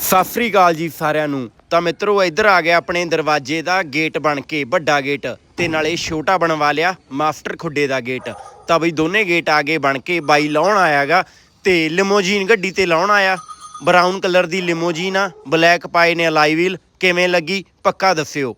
ਸਤਿ ਸ੍ਰੀ ਅਕਾਲ ਜੀ ਸਾਰਿਆਂ ਨੂੰ। ਤਾਂ ਮਿੱਤਰੋ, ਇੱਧਰ ਆ ਗਿਆ ਆਪਣੇ ਦਰਵਾਜ਼ੇ ਦਾ ਗੇਟ ਬਣ ਕੇ ਵੱਡਾ ਗੇਟ ਤੇ ਨਾਲੇ ਛੋਟਾ ਬਣਵਾ ਲਿਆ ਮਾਸਟਰ ਖੁੱਡੇ ਦਾ ਗੇਟ। ਤਾਂ ਬਈ ਦੋਨੇ ਗੇਟ ਆ ਗਏ ਬਣ ਕੇ ਬਾਈ ਲਾਉਣ ਆਇਆਗਾ ਤੇ ਲਿਮੋਜੀਨ ਗੱਡੀ ਤੇ ਲਾਉਣ ਆਇਆ। ਬਰਾਊਨ ਕਲਰ ਦੀ ਲਿਮੋਜੀਨ ਆ ਬਲੈਕ ਪਾਏ ਨੇ ਅਲਾਈ ਵੀਲ ਕਿਵੇਂ ਲੱਗੀ? ਪੱਕਾ ਦੱਸਿਓ।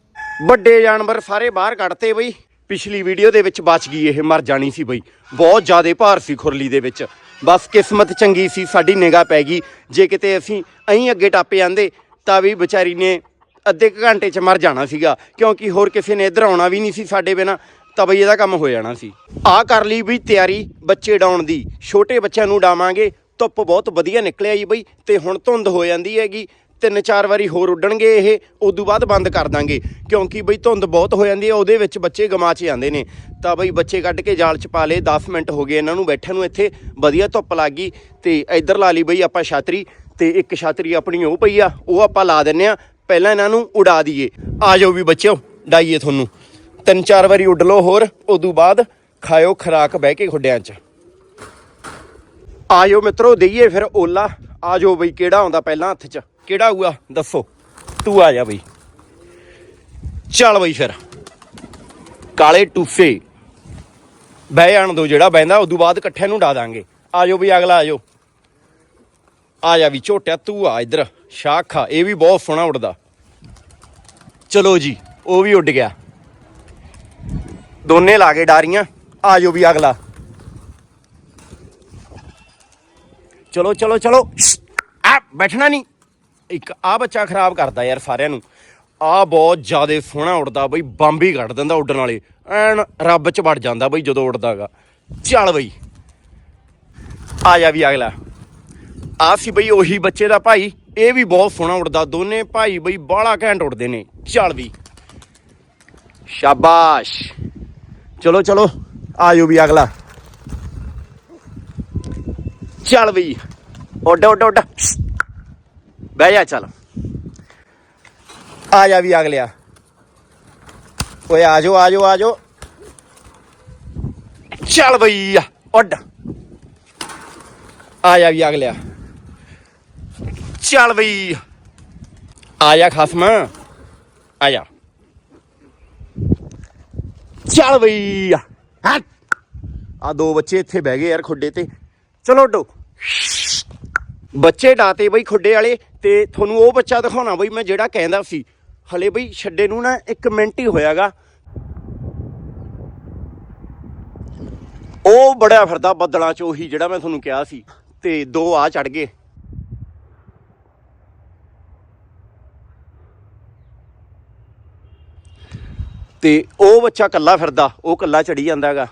ਵੱਡੇ ਜਾਨਵਰ ਸਾਰੇ ਬਾਹਰ ਕੱਢਤੇ ਬਈ। ਪਿਛਲੀ ਵੀਡੀਓ ਦੇ ਵਿੱਚ ਬਚ ਗਈ ਇਹ, ਮਰ ਜਾਣੀ ਸੀ ਬਈ। ਬਹੁਤ ਜ਼ਿਆਦਾ ਭਾਰ ਸੀ ਖੁਰਲੀ ਦੇ ਵਿੱਚ। ਬਸ ਕਿਸਮਤ ਚੰਗੀ ਸੀ, ਸਾਡੀ ਨਿਗਾਹ ਪੈ ਗਈ। ਜੇ ਕਿਤੇ ਅਸੀਂ ਅਹੀਂ ਅੱਗੇ ਟੱਪ ਜਾਂਦੇ ਤਾਂ ਵੀ ਵਿਚਾਰੀ ਨੇ ਅੱਧੇ ਕੁ ਘੰਟੇ 'ਚ ਮਰ ਜਾਣਾ ਸੀਗਾ। ਕਿਉਂਕਿ ਹੋਰ ਕਿਸੇ ਨੇ ਇੱਧਰ ਆਉਣਾ ਵੀ ਨਹੀਂ ਸੀ ਸਾਡੇ ਬਿਨਾ, ਤਾਂ ਬਈ ਇਹਦਾ ਕੰਮ ਹੋ ਜਾਣਾ ਸੀ। ਆਹ ਕਰ ਲਈ ਵੀ ਤਿਆਰੀ ਬੱਚੇ ਡਾਉਣ ਦੀ। ਛੋਟੇ ਬੱਚਿਆਂ ਨੂੰ ਡਾਵਾਂਗੇ। ਧੁੱਪ ਬਹੁਤ ਵਧੀਆ ਨਿਕਲਿਆ ਜੀ ਬਈ, ਤੇ ਹੁਣ ਧੁੰਦ ਹੋ ਜਾਂਦੀ ਹੈਗੀ। ਤਿੰਨ ਚਾਰ ਵਾਰੀ ਹੋਰ ਉੱਡਣਗੇ, ਇਹ ਉਦੋਂ ਬਾਅਦ ਬੰਦ ਕਰ ਦਾਂਗੇ। ਕਿਉਂਕਿ ਬਈ ਧੁੰਦ ਬਹੁਤ ਹੋ ਜਾਂਦੀ ਹੈ, ਉਹਦੇ ਵਿੱਚ ਬੱਚੇ ਗਮਾਚ ਜਾਂਦੇ ਨੇ। ਤਾਂ ਬਈ ਬੱਚੇ ਕੱਢ ਕੇ ਜਾਲ ਚ ਪਾ ਲਏ 10 ਮਿੰਟ ਹੋ ਗਏ ਇਹਨਾਂ ਨੂੰ ਬੈਠਣ ਨੂੰ ਇੱਥੇ, ਵਧੀਆ ਧੁੱਪ ਲੱਗ। ਗਈ ਤੇ ਇੱਧਰ ਲਾ ਲਈ ਬਈ ਆਪਾਂ ਛਾਤਰੀ, ਤੇ ਇੱਕ ਛਾਤਰੀ ਆਪਣੀ ਉਹ ਪਈ ਆ, ਉਹ ਆਪਾਂ ਲਾ ਦਿੰਨੇ ਆ, ਪਹਿਲਾਂ ਇਹਨਾਂ ਨੂੰ ਉਡਾ ਦਈਏ। ਆ ਜਾਓ ਵੀ ਬੱਚਿਓ, ਡਾਈਏ ਤੁਹਾਨੂੰ। ਤਿੰਨ ਚਾਰ ਵਾਰੀ ਉੱਡ ਲਓ ਹੋਰ, ਉਦੋਂ ਬਾਅਦ ਖਾਇਓ ਖਰਾਕ ਬਹਿ ਕੇ ਖੁੱਡਿਆਂ 'ਚ। ਆਜੋ ਮਿੱਤਰੋ, ਦਈਏ ਫਿਰ ਓਲਾ। ਆਜੋ ਬਈ ਕਿਹੜਾ ਆਉਂਦਾ ਪਹਿਲਾਂ ਹੱਥ 'ਚ। ਕਿਹੜਾ ਆਊਗਾ ਦੱਸੋ। ਤੂੰ ਆ ਜਾ ਬਈ। ਚੱਲ ਬਈ ਫਿਰ। ਕਾਲੇ ਟੂਫੇ ਬਹਿ ਜਾਣ ਦੋ ਜਿਹੜਾ ਬਹਿੰਦਾ, ਉਦੋਂ ਬਾਅਦ ਇਕੱਠਿਆਂ ਨੂੰ ਡਾ ਦਾਂਗੇ। ਆਜੋ ਬਈ, ਅਗਲਾ ਆਜੋ ਆ ਜਾ ਵੀ ਝੋਟਿਆ, ਤੂੰ ਆ ਇੱਧਰ। ਸ਼ਾਖਾ ਇਹ ਵੀ ਬਹੁਤ ਸੋਹਣਾ ਉੱਡਦਾ। ਚਲੋ ਜੀ, ਉਹ ਵੀ ਉੱਡ ਗਿਆ। ਦੋਨੇ ਲਾ ਕੇ ਡਾਰੀਆਂ। ਆਜੋ ਵੀ ਅਗਲਾ। ਚਲੋ ਚਲੋ ਚਲੋ। ਆ, ਬੈਠਣਾ ਨਹੀਂ। ਇੱਕ ਆ ਬੱਚਾ ਖਰਾਬ ਕਰਦਾ ਯਾਰ ਸਾਰਿਆਂ ਨੂੰ। ਆ ਬਹੁਤ ਜ਼ਿਆਦਾ ਸੋਹਣਾ ਉੱਡਦਾ ਬਈ, ਬੰਬ ਹੀ ਕੱਢ ਦਿੰਦਾ ਉੱਡਣ ਵਾਲੇ। ਐਨ ਰੱਬ ਚ ਵੜ ਜਾਂਦਾ ਬਈ ਜਦੋਂ ਉੱਡਦਾਗਾ। ਚੱਲ ਬਈ। ਆ ਜਾ ਵੀ ਅਗਲਾ। ਆ ਸੀ ਬਈ ਉਹੀ ਬੱਚੇ ਦਾ ਭਾਈ। ਇਹ ਵੀ ਬਹੁਤ ਸੋਹਣਾ ਉੱਡਦਾ। ਦੋਨੇ ਭਾਈ ਬਈ ਬਾਹਲਾ ਘੈਂਟ ਉੱਡਦੇ ਨੇ। ਚੱਲ ਵੀ। ਸ਼ਾਬਾਸ਼। ਚਲੋ ਚਲੋ। ਆਜੋ ਵੀ ਅਗਲਾ। ਚੱਲ ਬਈ। ਉੱਡ ਉੱਡ ਉੱਡ। ਬਹਿ ਜਾ, ਚੱਲ। ਆ ਜਾ ਵੀ ਅਗਲਿਆ। ਓਏ ਆਜੋ ਆ ਜਾਓ ਚੱਲ ਬਈ ਉੱਡ। ਆ ਜਾ ਵੀ ਅਗਲਿਆ। ਚੱਲ ਬਈ। ਆ ਜਾ, ਖਸਮ। ਆ ਜਾ। ਚੱਲ ਬਈ ਹਟ ਆ ਦੋ ਬੱਚੇ ਇੱਥੇ ਬਹਿ ਗਏ ਯਾਰ ਖੁੱਡੇ ਤੇ। ਚਲੋ ਉੱਡੋ। ਬੱਚੇ ਡਾਤੇ ਬਈ ਖੁੱਡੇ ਵਾਲੇ ਤੇ ਤੁਹਾਨੂੰ ਉਹ ਬੱਚਾ ਦਿਖਾਉਣਾ ਬਈ ਮੈਂ ਜਿਹੜਾ ਕਹਿੰਦਾ ਸੀ। ਹਲੇ ਬਈ ਛੱਡੇ ਨੂੰ ਨਾ 1 ਮਿੰਟ ਹੀ ਹੋਇਆਗਾ। ਉਹ ਬੜਿਆ ਫਿਰਦਾ ਬੱਦਲਾਂ ਚ, ਉਹੀ ਜਿਹੜਾ ਮੈਂ ਤੁਹਾਨੂੰ ਕਿਹਾ ਸੀ। ਤੇ ਦੋ ਆ ਚੜ ਗਏ। ਤੇ ਉਹ ਬੱਚਾ ਕੱਲਾ ਫਿਰਦਾ, ਉਹ ਕੱਲਾ ਚੜੀ ਜਾਂਦਾਗਾ।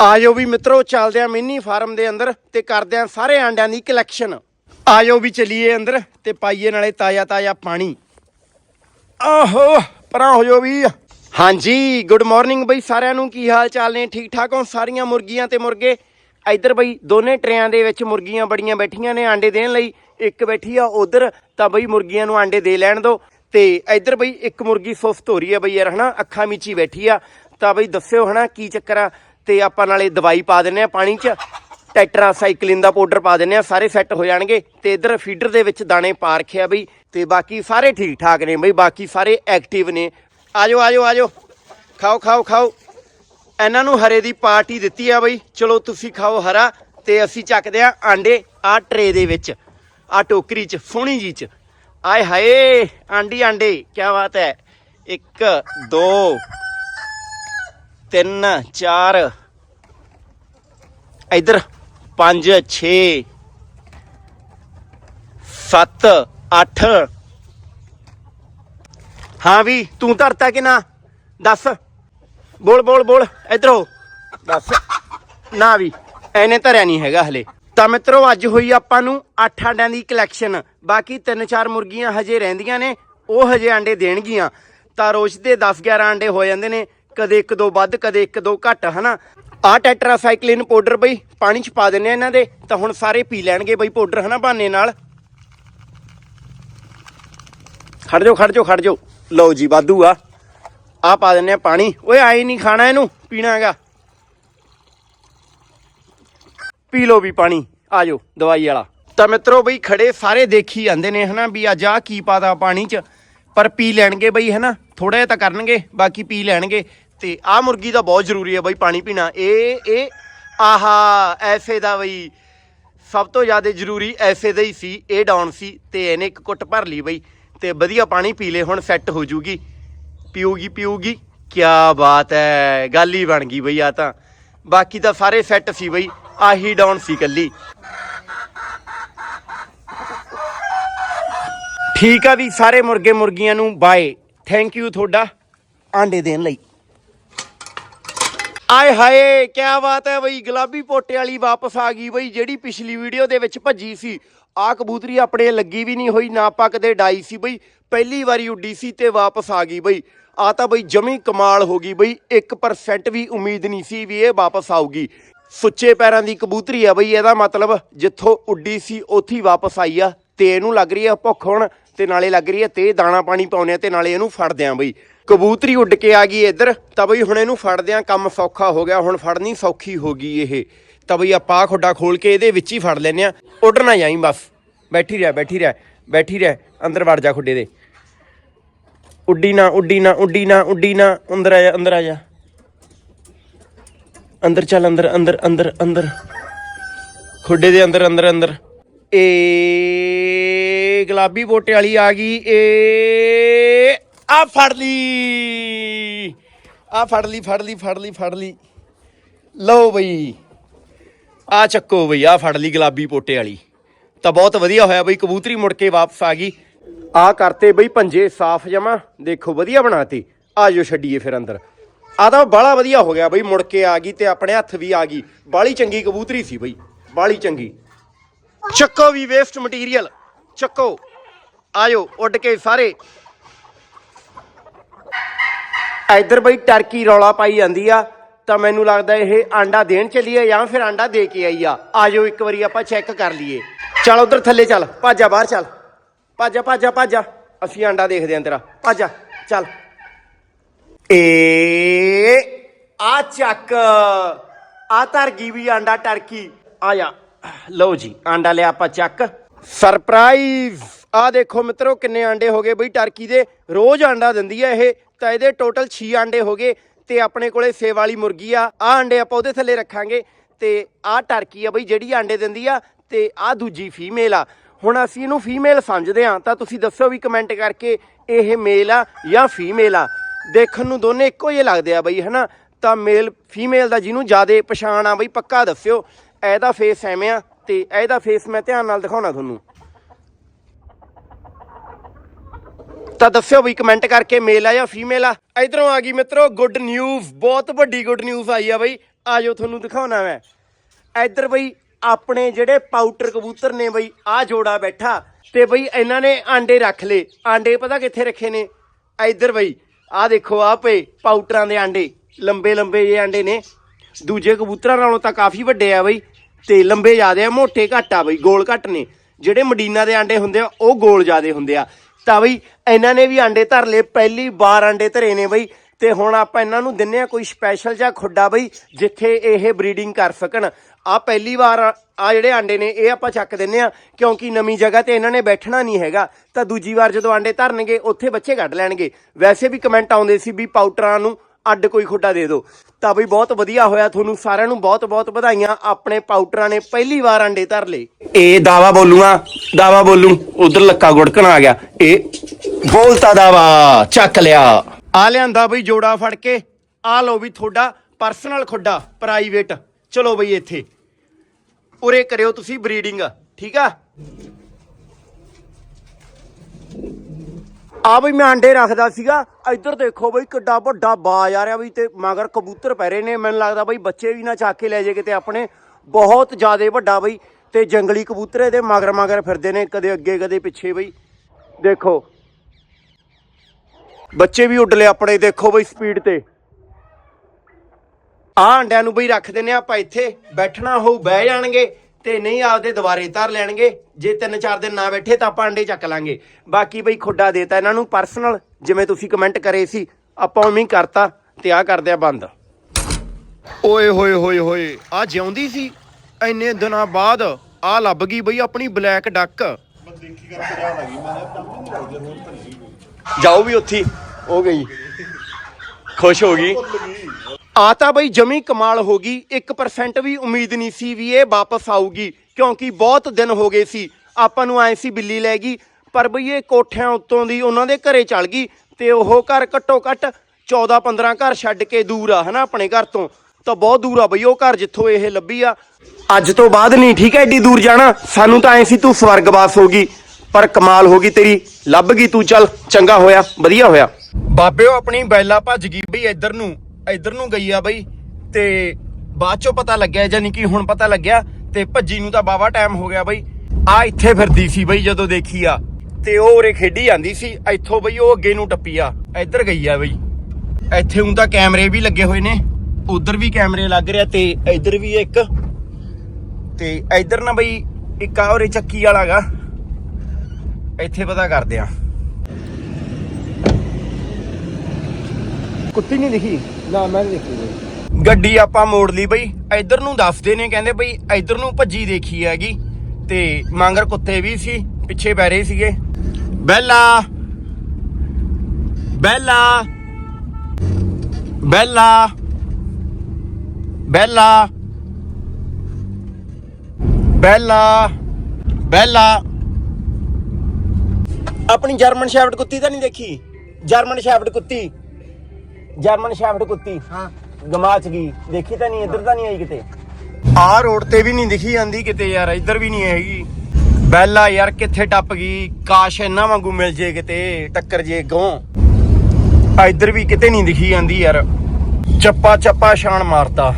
ਆਜੋ ਵੀ ਮਿੱਤਰੋ, ਚੱਲਦੇ ਆ ਮਿੰਨੀ ਫਾਰਮ ਦੇ ਅੰਦਰ ਤੇ ਕਰਦੇ ਆ ਸਾਰੇ ਆਂਡਿਆਂ ਦੀ ਕਲੈਕਸ਼ਨ ਆਜੋ ਵੀ ਚਲੀਏ ਅੰਦਰ ਤੇ ਪਾਈਏ ਨਾਲੇ ਤਾਜ਼ਾ ਤਾਜ਼ਾ ਪਾਣੀ। ਆਹੋ, ਪਰਾਂ ਹੋ ਜੋ ਵੀ। ਹਾਂਜੀ ਗੁੱਡ ਮਾਰਨਿੰਗ ਬਈ ਸਾਰਿਆਂ ਨੂੰ, ਕੀ ਹਾਲ ਚਾਲ ਨੇ? ਠੀਕ ਠਾਕ ਹੋ? ਸਾਰੀਆਂ ਮੁਰਗੀਆਂ ਤੇ ਮੁਰਗੇ? ਇੱਧਰ ਬਈ ਦੋਨੇ ਟਰਿਆਂ ਦੇ ਵਿੱਚ ਮੁਰਗੀਆਂ ਬੜੀਆਂ ਬੈਠੀਆਂ ਨੇ ਆਂਡੇ ਦੇਣ ਲਈ। ਇੱਕ ਬੈਠੀ ਆ ਉਧਰ, ਤਾਂ ਬਈ ਮੁਰਗੀਆਂ ਨੂੰ ਆਂਡੇ ਦੇ ਲੈਣ ਦੋ। ਤੇ ਇੱਧਰ ਬਈ ਇੱਕ ਮੁਰਗੀ ਸੁਸਤ ਹੋ ਰਹੀ ਆ ਬਈ ਯਾਰ, ਹਨਾ? ਅੱਖਾਂ ਮੀਚੀ ਬੈਠੀ ਆ। ਤਾਂ ਬਈ ਦੱਸਿਓ, ਹਨਾ, ਕੀ ਚੱਕਰ ਆ? ਤੇ ਆਪਾਂ ਨਾਲੇ ਦਵਾਈ ਪਾ ਦਿੰਨੇ ਆ ਪਾਣੀ 'ਚ ਟੈਟਰਾਸਾਈਕਲਿਨ ਦਾ ਪਾਊਡਰ ਪਾ ਦਿੰਨੇ ਆ ਸਾਰੇ ਸੈੱਟ ਹੋ ਜਾਣਗੇ ਤੇ ਇਧਰ ਫੀਡਰ ਦੇ ਵਿੱਚ ਦਾਣੇ ਪਾ ਰੱਖਿਆ ਬਈ ਤੇ ਬਾਕੀ ਸਾਰੇ ਠੀਕ ਠਾਕ ਨੇ ਬਈ, ਬਾਕੀ ਸਾਰੇ ਐਕਟਿਵ ਨੇ। ਆਜੋ ਆਜੋ ਆਜੋ। ਖਾਓ ਖਾਓ ਖਾਓ। ਇਹਨਾਂ ਨੂੰ ਹਰੇ ਦੀ ਪਾਰਟੀ ਦਿੱਤੀ ਆ ਬਈ। ਚਲੋ ਤੁਸੀਂ ਖਾਓ ਹਰਾ ਤੇ ਅਸੀਂ ਚੱਕਦੇ ਆ ਆਂਡੇ ਆ ਟਰੇ ਦੇ ਵਿੱਚ, ਆ ਟੋਕਰੀ 'ਚ, ਸੋਹਣੀ ਜੀ 'ਚ। ਆਏ ਹਾਏ, ਆਂਡੀ, ਆਂਡੇ ਕੀ ਬਾਤ ਹੈ। 1 2 ਤਿੰਨ, ਚਾਰ। ਇਧਰ 5 6 7 8 ਹਾਂ ਵੀ, ਤੂੰ ਧਰਤਾ ਕਿ ਨਾ? ਦੱਸ। ਬੋਲ ਬੋਲ ਬੋਲ। ਇਧਰੋ ਦੱਸ। ਨਾ ਵੀ, ਐਨੇ ਧਰਿਆ ਨਹੀਂ ਹੈਗਾ ਹਲੇ। ਤਾਂ ਮਿੱਤਰੋ, ਅੱਜ ਹੋਈ ਆਪਾਂ ਨੂੰ 8 ਆਂਡਿਆਂ ਦੀ ਕਲੈਕਸ਼ਨ ਬਾਕੀ ਤਿੰਨ, ਚਾਰ ਮੁਰਗੀਆਂ ਹਜੇ ਰਹਿੰਦੀਆਂ ਨੇ, ਉਹ ਹਜੇ ਆਂਡੇ ਦੇਣਗੀਆਂ। ਤਾਂ ਰੋਜ਼ ਦੇ 10 11 ਆਂਡੇ ਹੋ ਜਾਂਦੇ ਨੇ। ਕਦੇ ਇੱਕ ਦੋ ਵੱਧ, ਕਦੇ ਇੱਕ ਦੋ ਘੱਟ, ਹਨਾ? ਆ ਟੈਟਰਾਸਾਈਕਲਿਨ ਪਾਊਡਰ ਬਈ, ਪਾਣੀ ਚ ਪਾ ਦਿੰਨੇ ਆ ਇਹਨਾਂ ਦੇ, ਤਾਂ ਹੁਣ ਸਾਰੇ ਪੀ ਲੈਣਗੇ ਬਈ ਪਾਊਡਰ ਹਨਾ, ਬਹਾਨੇ ਨਾਲ? ਖੜ ਜਾਓ ਖੜ ਜਾਓ ਖੜ ਜਾਓ। ਲਓ ਜੀ, ਵਾਧੂ ਆ। ਆ ਪਾ ਦਿੰਨੇ ਆ ਪਾਣੀ। ਓਏ ਆਈ ਨਹੀਂ ਖਾਣਾ ਇਹਨੂੰ ਪੀਣਾ ਹੈਗਾ ਪੀ ਲਓ ਵੀ ਪਾਣੀ। ਆ ਜਾਓ, ਦਵਾਈ ਵਾਲਾ। ਤਾਂ ਮਿੱਤਰੋ ਬਈ, ਖੜੇ ਸਾਰੇ ਦੇਖੀ ਜਾਂਦੇ ਨੇ, ਹਨਾ, ਵੀ ਅੱਜ ਆ ਕੀ ਪਾਦਾ ਪਾਣੀ ਚ। ਪਰ ਪੀ ਲੈਣਗੇ ਬਈ, ਹਨਾ ਥੋੜਾ ਜਿਹਾ ਤਾਂ ਕਰਨਗੇ, ਬਾਕੀ ਪੀ ਲੈਣਗੇ। ਤੇ ਆ ਮੁਰਗੀ ਦਾ ਬਹੁਤ ਜ਼ਰੂਰੀ ਹੈ ਬਈ ਪਾਣੀ ਪੀਣਾ। ਇਹ ਇਹ ਆਹਾ ਐਸੇ ਦਾ ਬਈ ਸਭ ਤੋਂ ਜ਼ਿਆਦਾ ਜ਼ਰੂਰੀ ਐਸੇ ਦਾ ਹੀ ਸੀ, ਇਹ ਡਾਊਨ ਸੀ ਤੇ ਇਹਨੇ ਇੱਕ ਕੁੱਟ ਭਰ ਲਈ ਬਈ ਤੇ ਵਧੀਆ ਪਾਣੀ ਪੀ ਲੇ ਹੁਣ ਸੈੱਟ ਹੋ ਜੂਗੀ। ਪੀਊਗੀ ਪੀਊਗੀ ਕੀ ਬਾਤ ਹੈ, ਗੱਲ ਹੀ ਬਣ ਗਈ ਬਈ ਆ ਤਾਂ। ਬਾਕੀ ਤਾਂ ਸਾਰੇ ਸੈੱਟ ਸੀ ਬਈ, ਆਹੀ ਡਾਊਨ ਸੀ ਕੱਲੀ। ਠੀਕ ਆ ਵੀ ਸਾਰੇ ਮੁਰਗੇ ਮੁਰਗੀਆਂ ਨੂੰ ਬਾਏ ਥੈਂਕ ਯੂ ਤੁਹਾਡਾ ਆਂਡੇ ਦੇਣ ਲਈ। ਆਏ ਹਾਏ ਕੀ ਬਾਤ ਹੈ ਬਈ, ਗੁਲਾਬੀ ਪੋਟੇ ਵਾਲੀ ਵਾਪਸ ਆ ਗਈ ਬਈ, ਜਿਹੜੀ ਪਿਛਲੀ ਵੀਡੀਓ ਦੇ ਵਿੱਚ ਭੱਜੀ ਸੀ। ਆ ਕਬੂਤਰੀ ਆਪਣੇ ਲੱਗੀ ਵੀ ਨਹੀਂ ਹੋਈ, ਨਾ ਆਪਾਂ ਕਦੇ ਡਾਈ ਸੀ ਬਈ, ਪਹਿਲੀ ਵਾਰੀ ਉੱਡੀ ਸੀ ਤੇ ਵਾਪਸ ਆ ਗਈ ਬਈ। ਆ ਤਾਂ ਬਈ ਜਮੀ ਕਮਾਲ ਹੋ ਗਈ ਬਈ 1% ਵੀ ਉਮੀਦ ਨਹੀਂ ਸੀ ਵੀ ਇਹ ਵਾਪਸ ਆਊਗੀ। ਸੁੱਚੇ ਪੈਰਾਂ ਦੀ ਕਬੂਤਰੀ ਆ ਬਈ, ਇਹਦਾ ਮਤਲਬ ਜਿੱਥੋਂ ਉੱਡੀ ਸੀ, ਉੱਥੇ ਵਾਪਸ ਆਈ ਆ। ਤੇ ਇਹਨੂੰ ਲੱਗ ਰਹੀ ਆ ਭੁੱਖ ਹੁਣ, ਤੇ ਨਾਲੇ ਲੱਗ ਰਹੀ ਆ ਤੇ ਦਾਣਾ ਪਾਣੀ ਪਾਉਣੇ ਆ ਤੇ ਨਾਲੇ ਇਹਨੂੰ ਫੜਦੇ ਆ ਬਈ। ਕਬੂਤਰੀ ਉੱਡ ਕੇ ਆ ਗਈ ਇੱਧਰ। ਤਾਂ ਬਈ ਹੁਣ ਇਹਨੂੰ ਫੜਦੇ ਆ ਕੰਮ ਸੌਖਾ ਹੋ ਗਿਆ, ਹੁਣ ਫੜਨੀ ਸੌਖੀ ਹੋ ਗਈ ਇਹ। ਤਾਂ ਬਈ ਆਪਾਂ ਆਹ ਖੋਲ ਕੇ ਇਹਦੇ ਵਿੱਚ ਹੀ ਫੜ ਲੈਨੇ ਆ ਉੱਡ ਨਾ ਜਾਈ ਬਸ। ਬੈਠੀ ਰਹਿ ਬੈਠੀ ਰਹਿ ਬੈਠੀ ਰਹਿ। ਅੰਦਰ ਵੜ ਜਾ ਖੁੱਡੇ ਦੇ। ਉੱਡੀ ਨਾ ਉੱਡੀ ਨਾ ਉੱਡੀ ਨਾ ਉੱਡੀ ਨਾ। ਅੰਦਰ ਆ ਜਾ, ਅੰਦਰ ਆ ਜਾ। ਅੰਦਰ ਚੱਲ, ਅੰਦਰ ਅੰਦਰ ਅੰਦਰ ਅੰਦਰ। ਖੁੱਡੇ ਦੇ ਅੰਦਰ ਅੰਦਰ ਅੰਦਰ। ਏ ਗੁਲਾਬੀ ਬੋਟੇ ਵਾਲੀ ਆ ਗਈ, ਏ ਆ ਫੜ ਲਈ। ਆ ਫੜ ਲਈ ਫੜ ਲਈ ਫੜ ਲਈ ਫੜ ਲਈ। ਲਓ ਬਈ। ਆ ਚੱਕੋ ਬਈ, ਆ ਫੜ ਲਈ ਗੁਲਾਬੀ ਪੋਟੇ ਵਾਲੀ। ਤਾਂ ਬਹੁਤ ਵਧੀਆ ਹੋਇਆ ਬਈ, ਕਬੂਤਰੀ ਮੁੜ ਕੇ ਵਾਪਸ ਆ ਗਈ। ਆ ਕਰਤੇ ਬਈ ਪੰਜੇ ਸਾਫ਼ ਜਮਾ ਦੇਖੋ ਵਧੀਆ ਬਣਾਤੇ। ਆ ਜੋ ਛੱਡੀਏ ਫਿਰ ਅੰਦਰ। ਆ ਤਾਂ ਬਾਲਾ ਵਧੀਆ ਹੋ ਗਿਆ ਬਈ, ਮੁੜ ਕੇ ਆ ਗਈ ਤੇ ਆਪਣੇ ਹੱਥ ਵੀ ਆ ਗਈ। ਬਾਲੀ ਚੰਗੀ ਕਬੂਤਰੀ ਸੀ ਬਈ ਬਾਲੀ ਚੰਗੀ। ਚੱਕੋ ਵੀ ਵੇਸਟ ਮਟੀਰੀਅਲ ਚੱਕੋ। ਆਇਓ ਉੱਡ ਕੇ ਸਾਰੇ। ਇੱਧਰ ਬਈ ਟਰਕੀ ਰੌਲਾ ਪਾਈ ਜਾਂਦੀ ਆ, ਤਾਂ ਮੈਨੂੰ ਲੱਗਦਾ ਇਹ ਆਂਡਾ ਦੇਣ ਚੱਲੀ ਆ ਜਾਂ ਫਿਰ ਆਂਡਾ ਦੇ ਕੇ ਆਈ ਆ। ਆਜੋ ਇੱਕ ਵਾਰੀ ਆਪਾਂ ਚੈੱਕ ਕਰ ਲਈਏ। ਚੱਲ ਉਧਰ ਥੱਲੇ ਚੱਲ, ਭਾਜਾ ਬਾਹਰ ਚੱਲ। ਭਾਜਾ ਭਾਜਾ ਭਾਜਾ। ਅਸੀਂ ਆਂਡਾ ਦੇਖਦੇ ਆਂ ਤੇਰਾ। ਭਾਜਾ, ਚੱਲ। ਏ, ਆ ਚੱਕ। ਆ ਧਰ ਵੀ ਆਂਡਾ ਟਰਕੀ। ਆ ਜਾ। ਲਓ ਜੀ, ਆਂਡਾ ਲਿਆ ਆਪਾਂ ਚੱਕ। ਸਰਪ੍ਰਾਈਜ਼ ਆ ਦੇਖੋ ਮਿੱਤਰੋ, ਕਿੰਨੇ ਆਂਡੇ ਹੋ ਗਏ ਬਈ ਟਰਕੀ ਦੇ। ਰੋਜ਼ ਆਂਡਾ ਦਿੰਦੀ ਆ ਇਹ। ਤਾਂ ਇਹਦੇ ਟੋਟਲ 6 ਆਂਡੇ ਹੋ ਗਏ ਤੇ ਆਪਣੇ ਕੋਲੇ ਸੇਵ ਵਾਲੀ ਮੁਰਗੀ ਆ। ਆ ਆਂਡੇ ਆਪਾਂ ਉਹਦੇ ਥੱਲੇ ਰੱਖਾਂਗੇ ਤੇ ਆ ਟਰਕੀ ਆ ਬਈ, ਜਿਹੜੀ ਆਂਡੇ ਦਿੰਦੀ ਆ ਤੇ ਆ ਦੂਜੀ ਫੀਮੇਲ ਆ। ਹੁਣ ਅਸੀਂ ਇਹਨੂੰ ਫੀਮੇਲ ਸਮਝਦੇ ਆ ਤਾਂ ਤੁਸੀਂ ਦੱਸੋ ਵੀ ਕਮੈਂਟ ਕਰਕੇ ਇਹ ਮੇਲ ਆ ਜਾਂ ਫੀਮੇਲ ਆ। ਦੇਖਣ ਨੂੰ ਦੋਨੇ ਇੱਕੋ ਜਿਹੇ ਲੱਗਦੇ ਆ ਬਈ, ਹਨਾ? ਤਾਂ ਮੇਲ ਫੀਮੇਲ ਦਾ ਜਿਹਨੂੰ ਜ਼ਿਆਦਾ ਪਛਾਣ ਆ ਬਈ, ਪੱਕਾ ਦੱਸਿਓ। ਇਹਦਾ ਫੇਸ ਐਵੇਂ ਆ ਤੇ ਇਹਦਾ ਫੇਸ ਮੈਂ ਧਿਆਨ ਨਾਲ ਦਿਖਾਉਣਾ ਤੁਹਾਨੂੰ। ਤਾਂ ਦੱਸਿਓ ਬਈ ਕਮੈਂਟ ਕਰਕੇ ਮੇਲ ਆ ਜਾਂ ਫੀਮੇਲ ਆ। ਇਧਰੋਂ ਆ ਗਈ ਮਿੱਤਰੋ ਗੁੱਡ ਨਿਊਜ਼ ਬਹੁਤ ਵੱਡੀ ਗੁੱਡ ਨਿਊਜ਼ ਆਈ ਆ ਬਈ। ਆਜੋ ਤੁਹਾਨੂੰ ਦਿਖਾਉਣਾ ਮੈਂ। ਇੱਧਰ ਬਈ, ਆਪਣੇ ਜਿਹੜੇ ਪਾਊਟਰ ਕਬੂਤਰ ਨੇ ਬਈ, ਆ ਜੋੜਾ ਬੈਠਾ। ਤੇ ਬਈ, ਇਹਨਾਂ ਨੇ ਆਂਡੇ ਰੱਖ ਲਏ। ਆਂਡੇ ਪਤਾ ਕਿੱਥੇ ਰੱਖੇ ਨੇ? ਇੱਧਰ ਬਈ ਆ ਦੇਖੋ ਆ ਪਏ ਪਾਊਟਰਾਂ ਦੇ ਆਂਡੇ। ਲੰਬੇ ਲੰਬੇ ਜਿਹੇ ਆਂਡੇ ਨੇ। ਦੂਜੇ ਕਬੂਤਰਾਂ ਨਾਲੋਂ ਤਾਂ ਕਾਫੀ ਵੱਡੇ ਆ ਬਈ। ਤੇ ਲੰਬੇ ਜ਼ਿਆਦੇ ਆ, ਮੋਟੇ ਘੱਟ ਆ ਬਈ, ਗੋਲ ਘੱਟ ਨੇ। ਜਿਹੜੇ ਮਡੀਨਾ ਦੇ ਆਂਡੇ ਹੁੰਦੇ ਆ, ਉਹ ਗੋਲ ਜ਼ਿਆਦੇ ਹੁੰਦੇ ਆ। ਤਾਂ ਬਈ ਇਹਨਾਂ ਨੇ ਵੀ ਆਂਡੇ ਧਰ ਲਏ, ਪਹਿਲੀ ਵਾਰ ਆਂਡੇ ਧਰੇ ਨੇ ਬਈ। ਤੇ ਹੁਣ ਆਪਾਂ ਇਹਨਾਂ ਨੂੰ ਦਿੰਨੇ ਆ ਕੋਈ ਸਪੈਸ਼ਲ ਜਾਂ ਖੁੱਡਾ ਬਈ, ਜਿੱਥੇ ਇਹ ਬਰੀਡਿੰਗ ਕਰ ਸਕਣ। ਆ ਪਹਿਲੀ ਵਾਰ ਆ ਜਿਹੜੇ ਆਂਡੇ ਨੇ, ਇਹ ਆਪਾਂ ਚੱਕ ਦਿੰਨੇ ਆ, ਕਿਉਂਕਿ ਨਵੀਂ ਜਗ੍ਹਾ ਤੇ ਇਹਨਾਂ ਨੇ ਬੈਠਣਾ ਨਹੀਂ ਹੈਗਾ। ਤਾਂ ਦੂਜੀ ਵਾਰ ਜਦੋਂ ਆਂਡੇ ਧਰਨਗੇ, ਉੱਥੇ ਬੱਚੇ ਕੱਢ ਲੈਣਗੇ। ਵੈਸੇ ਵੀ ਕਮੈਂਟ ਆਉਂਦੇ ਸੀ ਵੀ ਪਾਊਟਰਾਂ ਨੂੰ ਅੱਡ ਕੋਈ ਖੁੱਡਾ ਦੇ ਦਿਓ। ਤਾਂ ਬਈ ਬਹੁਤ ਵਧੀਆ ਹੋਇਆ ਤੁਹਾਨੂੰ ਸਾਰਿਆਂ ਨੂੰ ਬਹੁਤ ਬਹੁਤ ਵਧਾਈਆਂ। ਆਪਣੇ ਪਾਊਟਰਾਂ ਨੇ ਪਹਿਲੀ ਵਾਰ ਆਂਡੇ ਧਰ ਲਏ। ਇਹ ਦਾਵਾ ਬੋਲੂਗਾ ਦਾਵਾ ਬੋਲੂ। ਉਧਰ ਲੱਕਾ ਗੁੜਕਣ ਆ ਗਿਆ। ਇਹ ਬੋਲਤਾ ਦਾਵਾ ਚੱਕ ਲਿਆ। ਆ ਲਿਆਂਦਾ ਬਈ ਜੋੜਾ ਫੜ ਕੇ। ਆ ਲਓ ਵੀ ਤੁਹਾਡਾ ਪਰਸਨਲ ਖੁੱਡਾ ਪ੍ਰਾਈਵੇਟ। ਚਲੋ ਬਈ ਇੱਥੇ। ਉਰੇ ਕਰਿਓ ਤੁਸੀਂ ਬਰੀਡਿੰਗ ਠੀਕ ਆ? ਆ ਬਈ ਮੈਂ ਆਂਡੇ ਰੱਖਦਾ ਸੀਗਾ, ਇੱਧਰ ਦੇਖੋ ਬਈ ਕਿੱਡਾ ਵੱਡਾ ਬਾਜ ਆ ਰਿਹਾ ਬਈ ਤੇ ਮਗਰ ਕਬੂਤਰ ਪੈ ਰਹੇ ਨੇ, ਮੈਨੂੰ ਲੱਗਦਾ ਬਈ ਬੱਚੇ ਵੀ ਨਾ ਚੱਕ ਕੇ ਲੈ ਜੇ ਕਿਤੇ ਆਪਣੇ, ਬਹੁਤ ਜ਼ਿਆਦਾ ਵੱਡਾ ਬਈ ਤੇ ਜੰਗਲੀ ਕਬੂਤਰ ਇਹਦੇ ਮਗਰ ਮਗਰ ਫਿਰਦੇ ਨੇ, ਕਦੇ ਅੱਗੇ, ਕਦੇ ਪਿੱਛੇ ਬਈ। ਦੇਖੋ, ਬੱਚੇ ਵੀ ਉੱਡ ਲਏ ਆਪਣੇ, ਦੇਖੋ ਬਈ ਸਪੀਡ ਤੇ। ਆ ਅੰਡਿਆਂ ਨੂੰ ਬਈ ਰੱਖ ਦਿੰਨੇ ਆ ਆਪਾਂ ਇੱਥੇ, ਬੈਠਣਾ ਹੋਊ, ਬਹਿ ਜਾਣਗੇ। ਤੇ ਨਹੀਂ ਆਪਦੇ ਦੁਬਾਰੇ ਧਰ ਲੈਣਗੇ। ਜੇ ਤਿੰਨ ਚਾਰ ਦਿਨ ਨਾ ਬੈਠੇ ਤਾਂ ਆਪਾਂ ਅੰਡੇ ਚੱਕ ਲਾਂਗੇ। ਬਾਕੀ ਬਈ ਖੁੱਡਾ ਦੇਤਾ ਇਹਨਾਂ ਨੂੰ ਪਰਸਨਲ ਜਿਵੇਂ ਤੁਸੀਂ ਕਮੈਂਟ ਕਰੇ ਸੀ ਆਪਾਂ ਉਵੇਂ ਹੀ ਕਰਤਾ ਤੇ ਆ ਕਰਦੇ ਆ ਬੰਦ। ਓਏ ਹੋਏ ਹੋਏ ਹੋਏ ਆ ਜਿਉਂਦੀ ਸੀ? ਇੰਨੇ ਦਿਨਾਂ ਬਾਅਦ ਆ ਲੱਭ ਗਈ ਬਈ ਆਪਣੀ ਬਲੈਕ ਡੱਕ ਜਾਓ ਵੀ ਉੱਥੇ। ਹੀ। ਹੋ ਗਈ। ਖੁਸ਼ ਹੋ ਗਈ। ਆ ਤਾਂ ਬਈ ਜਮੀ ਕਮਾਲ ਹੋ ਗਈ 1% ਵੀ ਉਮੀਦ ਨਹੀਂ ਸੀ ਵੀ ਇਹ ਵਾਪਸ ਆਊਗੀ, ਕਿਉਂਕਿ ਬਹੁਤ ਦਿਨ ਹੋ ਗਏ ਸੀ, ਆਪਾਂ ਨੂੰ ਐ ਸੀ ਬਿੱਲੀ ਲੈ ਗਈ, ਪਰ ਬਈ ਇਹ ਕੋਠਿਆਂ ਉੱਤੋਂ ਦੀ ਉਹਨਾਂ ਦੇ ਘਰੇ ਚਲ ਗਈ ਤੇ ਉਹ ਘਰ ਘੱਟੋ ਘੱਟ 14 15 ਘਰ ਛੱਡ ਕੇ ਦੂਰ ਆ, ਹਨਾ, ਆਪਣੇ ਘਰ ਤੋਂ। ਤਾਂ ਬਹੁਤ ਦੂਰ ਆ ਬਈ, ਉਹ ਘਰ ਜਿੱਥੋਂ ਇਹ ਲੱਭੀ ਆ। ਅੱਜ ਤੋਂ ਬਾਅਦ ਨਹੀਂ, ਠੀਕ ਹੈ ਏਡੀ ਦੂਰ ਜਾਣਾ, ਸਾਨੂੰ ਤਾਂ ਐ ਸੀ ਤੂੰ ਸਵਰਗਵਾਸ ਹੋ ਗਈ, ਪਰ ਕਮਾਲ ਹੋ ਗਈ ਤੇਰੀ, ਲੱਭ ਗਈ ਤੂੰ, ਚੱਲ, ਚੰਗਾ ਹੋਇਆ, ਵਧੀਆ ਹੋਇਆ। ਬਾਬਿਓ, ਆਪਣੀ ਬੈਲਾ ਭੱਜ ਗਈ ਬਈ ਇੱਧਰ ਨੂੰ। ਇੱਧਰ ਨੂੰ ਗਈ ਆ ਬਈ ਤੇ ਬਾਅਦ ਚੋਂ ਪਤਾ ਲੱਗਿਆ ਜਾਨੀ ਕਿ ਹੁਣ ਪਤਾ ਲੱਗਿਆ ਤੇ ਭੱਜੀ ਨੂੰ ਤਾਂ ਬਾਵਾ ਟਾਈਮ ਹੋ ਗਿਆ ਬਈ। ਆ ਇੱਥੇ ਫਿਰਦੀ ਸੀ ਬਈ ਜਦੋਂ ਦੇਖੀ ਆ। ਤੇ ਉਹ ਉਰੇ ਖੇਡੀ ਜਾਂਦੀ ਸੀ, ਇੱਥੋਂ ਬਈ ਉਹ ਅੱਗੇ ਨੂੰ ਟੱਪੀ ਆ। ਇੱਧਰ ਗਈ ਆ ਬਈ। ਇੱਥੇ ਹੁਣ ਤਾਂ ਕੈਮਰੇ ਵੀ ਲੱਗੇ ਹੋਏ ਨੇ। ਉਧਰ ਵੀ ਕੈਮਰੇ ਲੱਗ ਰਿਹਾ ਤੇ ਇੱਧਰ ਵੀ ਇੱਕ। ਤੇ ਇੱਧਰ ਨਾ ਬਈ ਇੱਕ ਆ ਉਰੇ ਚੱਕੀ ਵਾਲਾ ਗਾ। ਇੱਥੇ ਪਤਾ ਕਰਦੇ ਆ। ਕੁੱਤੀ ਨਹੀਂ ਦਿਖੀ? ਨਾ, ਮੈਂ ਨਹੀਂ ਦੇਖੀ ਗੱਡੀ ਆਪਾਂ ਮੋੜ ਲਈ ਬਈ। ਇੱਧਰ ਨੂੰ ਦੱਸਦੇ ਨੇ, ਕਹਿੰਦੇ ਬਈ ਇੱਧਰ ਨੂੰ ਭੱਜੀ ਦੇਖੀ ਹੈਗੀ। ਤੇ ਮਾਂਗਰ ਕੁੱਤੇ ਵੀ ਸੀ, ਪਿੱਛੇ ਪੈ ਰਹੇ ਸੀਗੇ। ਬੈਲਾ। ਬੈਲਾ। ਬੈਲਾ। ਬੈਲਾ। ਬੈਲਾ। ਬੈਲਾ। ਆਪਣੀ ਜਰਮਨ ਸ਼ੈਫਰਡ ਕੁੱਤੀ ਤਾਂ ਨਹੀਂ ਦੇਖੀ? ਜਰਮਨ ਸ਼ੈਫਰਡ ਕੁੱਤੀ। ਜਰਮਨ ਸ਼ੈਫਰਡ ਕੁੱਤੀ। ਹਾਂ। ਗਮਾਚ ਗਈ। ਦੇਖੀ ਤਾਂ ਨਹੀਂ ਇੱਧਰ ਤਾਂ ਨਹੀਂ ਆਈ ਕਿਤੇ। ਆਹ ਰੋਡ ਤੇ ਵੀ ਨਹੀਂ ਦਿਖੀ ਜਾਂਦੀ ਕਿਤੇ ਯਾਰ ਇੱਧਰ ਵੀ ਨਹੀਂ ਹੈਗੀ। ਬੈਲਾ ਯਾਰ ਕਿੱਥੇ ਟੱਪ ਗਈ? ਕਾਸ਼ ਇਹਨਾਂ ਵਾਂਗੂ ਮਿਲ ਜੇ ਕਿਤੇ ਟੱਕਰ ਜੇ ਗੋਂ ਆ ਇੱਧਰ ਵੀ ਕਿਤੇ ਨਹੀਂ ਦਿਖੀ ਜਾਂਦੀ ਯਾਰ। ਚੱਪਾ ਚੱਪਾ ਛਾਣ ਮਾਰਤਾ।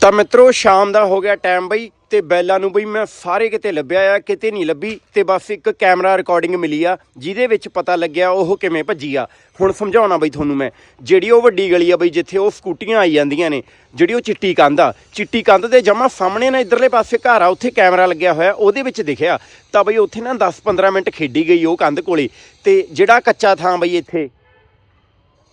ਤਾਂ ਮਿੱਤਰੋ ਸ਼ਾਮ ਦਾ ਹੋ ਗਿਆ ਟਾਈਮ ਬਈ। ਤੇ ਬੈਲਾਂ ਨੂੰ ਬਈ ਮੈਂ ਸਾਰੇ ਕਿਤੇ ਲੱਭਿਆ ਆ, ਕਿਤੇ ਨਹੀਂ ਲੱਭੀ ਤੇ ਬਸ ਇੱਕ ਕੈਮਰਾ ਰਿਕਾਰਡਿੰਗ ਮਿਲੀ ਆ, ਜਿਹਦੇ ਵਿੱਚ ਪਤਾ ਲੱਗਿਆ ਉਹ ਕਿਵੇਂ ਭੱਜੀ ਆ। ਹੁਣ ਸਮਝਾਉਣਾ ਬਈ ਤੁਹਾਨੂੰ ਮੈਂ, ਜਿਹੜੀ ਉਹ ਵੱਡੀ ਗਲੀ ਆ ਬਈ ਜਿੱਥੇ ਉਹ ਸਕੂਟੀਆਂ ਆਈ ਜਾਂਦੀਆਂ ਨੇ, ਜਿਹੜੀ ਉਹ ਚਿੱਟੀ ਕੰਧ ਆ, ਚਿੱਟੀ ਕੰਧ ਦੇ ਜਮਾ ਸਾਹਮਣੇ ਨਾ ਇਧਰਲੇ ਪਾਸੇ ਘਰ ਆ, ਉੱਥੇ ਕੈਮਰਾ ਲੱਗਿਆ ਹੋਇਆ, ਉਹਦੇ ਵਿੱਚ ਦਿਖਿਆ। ਤਾਂ ਬਈ ਉੱਥੇ ਨਾ 10-15 ਮਿੰਟ ਖੇਡੀ ਗਈ ਉਹ ਕੰਧ ਕੋਲੇ, ਤੇ ਜਿਹੜਾ ਕੱਚਾ ਥਾਂ ਬਈ ਇੱਥੇ,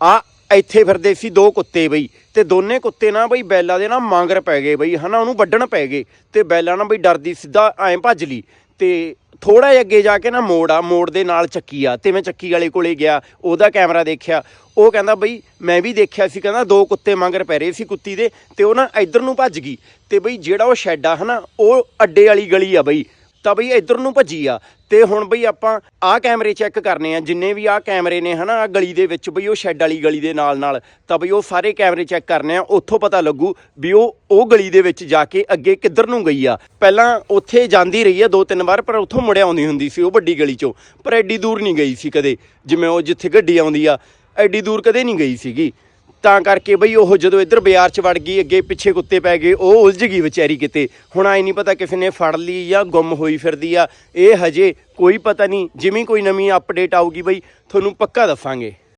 ਆ ਇੱਥੇ ਫਿਰਦੇ ਸੀ ਦੋ ਕੁੱਤੇ ਬਈ, ਤੇ ਦੋਨੇ ਕੁੱਤੇ ਨਾ ਬਈ ਬੈਲਾ ਦੇ ਨਾ ਮਾਂਗਰ ਪੈ ਗਏ ਬਈ, ਹਨਾ ਉਹਨੂੰ ਵੱਢਣ ਪੈ ਗਏ, ਤੇ ਬੈਲਾ ਨਾ ਬਈ ਡਰਦੀ ਸਿੱਧਾ ਐਂ ਭੱਜ ਲਈ, ਤੇ ਥੋੜਾ ਜਿਹਾ ਅੱਗੇ ਜਾ ਕੇ ਨਾ ਮੋੜ ਆ, ਮੋੜ ਦੇ ਨਾਲ ਚੱਕੀ ਆ, ਤੇ ਮੈਂ ਚੱਕੀ ਵਾਲੇ ਕੋਲੇ ਗਿਆ, ਉਹਦਾ ਕੈਮਰਾ ਦੇਖਿਆ, ਉਹ ਕਹਿੰਦਾ ਬਈ ਮੈਂ ਵੀ ਦੇਖਿਆ ਸੀ, ਕਹਿੰਦਾ ਦੋ ਕੁੱਤੇ ਮੰਗਰ ਪੈ ਰਹੇ ਸੀ ਕੁੱਤੀ ਦੇ, ਤੇ ਉਹ ਨਾ ਇੱਧਰ ਨੂੰ ਭੱਜ ਗਈ, ਤੇ ਬਈ ਜਿਹੜਾ ਉਹ ਸ਼ੈੱਡ ਆ, ਹਨਾ, ਉਹ ਅੱਡੇ ਵਾਲੀ ਗਲੀ ਆ ਬਈ ਤਾਂ ਬਈ ਇੱਧਰ ਨੂੰ ਭੱਜੀ ਆ। ਤੇ ਹੁਣ ਬਈ ਆਪਾਂ ਆਹ ਕੈਮਰੇ ਚੈੱਕ ਕਰਨੇ ਆ, ਜਿੰਨੇ ਵੀ ਆਹ ਕੈਮਰੇ ਨੇ ਹਨਾ, ਆਹ ਗਲੀ ਦੇ ਵਿੱਚ ਬਈ ਉਹ ਸ਼ੈੱਡ ਵਾਲੀ ਗਲੀ ਦੇ ਨਾਲ ਨਾਲ, ਤਾਂ ਬਈ ਉਹ ਸਾਰੇ ਕੈਮਰੇ ਚੈੱਕ ਕਰਨੇ ਆ, ਉੱਥੋਂ ਪਤਾ ਲੱਗੂ ਵੀ ਉਹ ਉਹ ਗਲੀ ਦੇ ਵਿੱਚ ਜਾ ਕੇ ਅੱਗੇ ਕਿੱਧਰ ਨੂੰ ਗਈ ਆ। ਪਹਿਲਾਂ ਉੱਥੇ ਜਾਂਦੀ ਰਹੀ ਆ ਦੋ ਤਿੰਨ ਵਾਰ, ਪਰ ਉੱਥੋਂ ਮੁੜਿਆ ਆਉਂਦੀ ਹੁੰਦੀ ਸੀ ਉਹ ਵੱਡੀ ਗਲੀ ਚੋਂ, ਪਰ ਐਡੀ ਦੂਰ ਨਹੀਂ ਗਈ ਸੀ ਕਦੇ, ਜਿਵੇਂ ਉਹ ਜਿੱਥੇ ਗੱਡੀ ਆਉਂਦੀ ਆ, ਐਡੀ ਦੂਰ ਕਦੇ ਨਹੀਂ ਗਈ ਸੀਗੀ। ਤਾਂ ਕਰਕੇ ਬਈ ਉਹ ਜਦੋਂ ਇੱਧਰ ਬਾਜ਼ਾਰ 'ਚ ਵੜ ਗਈ, ਅੱਗੇ ਪਿੱਛੇ ਕੁੱਤੇ ਪੈ ਗਏ, ਉਹ ਉਲਝ ਗਈ ਵਿਚਾਰੀ ਕਿਤੇ। ਹੁਣ ਆਈ ਨਹੀਂ ਪਤਾ ਕਿਸੇ ਨੇ ਫੜ ਲਈ ਜਾਂ ਗੁੰਮ ਹੋਈ ਫਿਰਦੀ ਆ। ਇਹ ਹਜੇ ਕੋਈ ਪਤਾ ਨਹੀਂ, ਜਿਵੇਂ ਕੋਈ ਨਵੀਂ ਅਪਡੇਟ ਆਊਗੀ ਬਈ, ਤੁਹਾਨੂੰ ਪੱਕਾ ਦੱਸਾਂਗੇ।